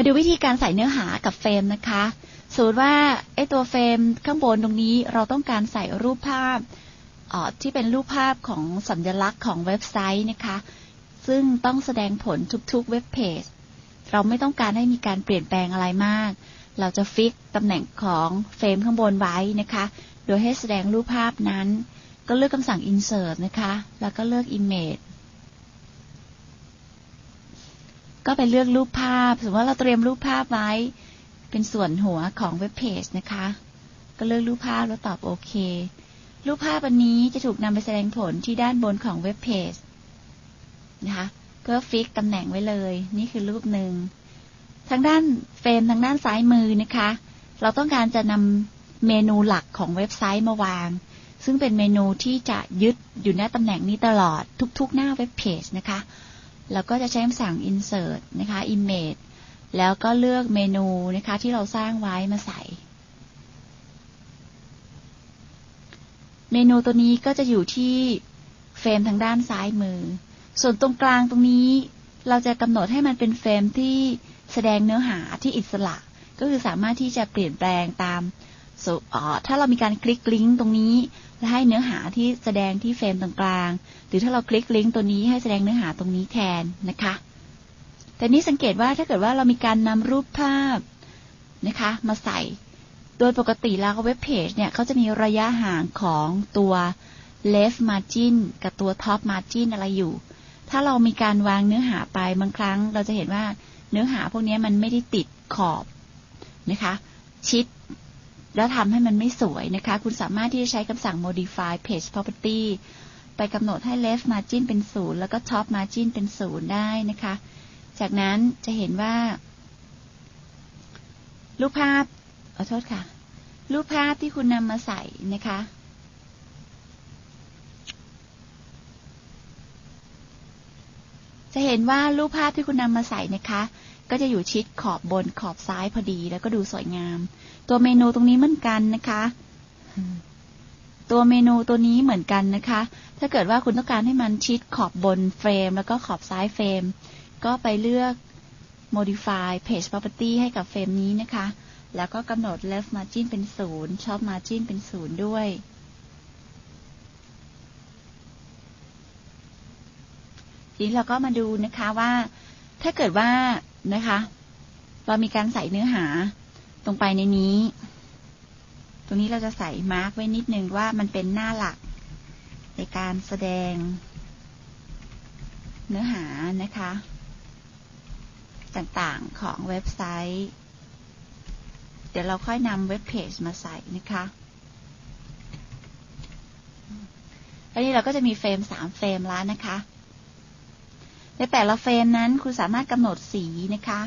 มาดูวิธีการใส่เนื้อหากับเฟรมนะคะสมมติว่าไอ้ตัวเฟรมข้างบนตรงนี้เราต้องการใส่รูปภาพที่เป็นรูปภาพของสัญลักษณ์ของเว็บไซต์นะคะ ซึ่งต้องแสดงผลทุกๆเว็บเพจเราไม่ต้องการให้มีการเปลี่ยนแปลงอะไรมาก เราจะฟิกตำแหน่งของเฟรมข้างบนไว้นะคะ โดยให้แสดงรูปภาพนั้น ก็เลือกคำสั่ง insert นะคะ แล้วก็เลือก image ก็ไปเลือกรูปภาพ สมมติว่าเราเตรียมรูปภาพไว้ เป็นส่วนหัวของเว็บเพจนะคะ ก็เลือกรูปภาพแล้วตอบโอเค รูปภาพอันนี้จะถูกนำไปแสดงผลที่ด้านบนของเว็บเพจนะคะ ก็ฟิกตำแหน่งไว้เลย นี่คือรูปหนึ่ง ทางด้านเฟรมทางด้านซ้ายมือนะคะ เราต้องการจะนำเมนูหลักของเว็บไซต์มาวาง ซึ่งเป็นเมนูที่จะยึดอยู่หน้าตำแหน่งนี้ตลอดทุก ๆ หน้าเว็บเพจนะคะ เราก็จะใช้คำสั่ง insert นะคะ image แล้วก็เลือกเมนูนะคะที่เราสร้างไว้มาใส่ เมนูตัวนี้ก็จะอยู่ที่เฟรมทางด้านซ้ายมือ ส่วนตรงกลางตรงนี้ เราจะกำหนดให้มันเป็นเฟรมที่แสดงเนื้อหาที่อิสระ ก็คือสามารถที่จะเปลี่ยนแปลงตาม ถ้าเรามีการคลิกลิงก์ตรงนี้ และให้เนื้อหาที่แสดงที่เฟรมตรงกลาง หรือถ้าเราคลิกลิงก์ตัวนี้ให้แสดงเนื้อหาตรงนี้แทนนะคะ แต่นี้สังเกตว่าถ้าเกิดว่าเรามีการนำรูปภาพนะคะ มาใส่ โดยปกติแล้วเว็บเพจเนี่ยเขาจะมีระยะห่างของตัว left margin กับตัว top margin อะไรอยู่ ถ้าเรามีการวางเนื้อหาไปบางครั้ง เราจะเห็นว่าเนื้อหาพวกนี้มันไม่ได้ติดขอบนะคะ ชิด แล้วทำให้มันไม่สวยนะคะ คุณสามารถที่จะใช้คำสั่ง modify page property ไปกำหนดให้ left margin เป็นศูนย์แล้วก็ top margin เป็นศูนย์ได้นะคะ จากนั้นจะเห็นว่า รูปภาพขอโทษค่ะ รูปภาพที่คุณนำมาใส่นะคะ จะเห็นว่ารูปภาพที่คุณนำมาใส่นะคะ ก็จะอยู่ชิดขอบบนขอบซ้ายพอดีแล้วก็ดูสวยงาม ตัวเมนูตรงนี้เหมือนกันนะคะ ตัวเมนูตัวนี้เหมือนกันนะคะ ถ้าเกิดว่าคุณต้องการให้มันชิดขอบบนเฟรม แล้วก็ขอบซ้ายเฟรม ก็ไปเลือก modify page property ให้กับเฟรมนี้นะคะ แล้วก็กำหนด left margin เป็นศูนย์ top margin เป็นศูนย์ด้วย ทีนี้เราก็มาดูนะคะว่าถ้าเกิดว่านะคะ เรามีการใส่เนื้อหาตรงไปในนี้ ตรงนี้เราจะใส่มาร์กไว้นิดนึงว่ามันเป็นหน้าหลักในการแสดง เนื้อหานะคะ ต่างๆของเว็บไซต์ เดี๋ยวเราค่อยนำเว็บเพจมาใส่นะคะอันนี้เราก็จะมีเฟรมสามเฟรมแล้วนะคะ ในแต่ละเฟรมนั้นคุณสามารถกำหนดสีนะคะ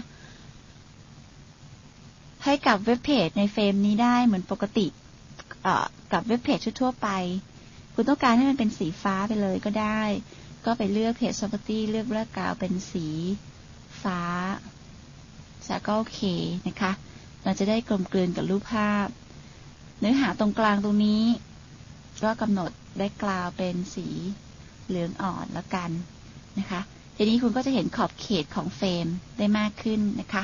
ให้กับเว็บเพจในเฟรมนี้ได้เหมือนปกติกับเว็บเพจทั่วไป คุณต้องการให้มันเป็นสีฟ้าไปเลยก็ได้ ก็ไปเลือกเพจ property เลือกเลือกกาวเป็นสีฟ้าแล้วก็โอเคนะคะ เราจะได้กลมกลืนกับรูปภาพ เนื้อหาตรงกลางตรงนี้ ก็กำหนดได้กลาวเป็นสีเหลืองอ่อนแล้วกันนะคะ ทีนี้คุณก็จะเห็นขอบเขตของเฟรมได้มากขึ้นนะคะ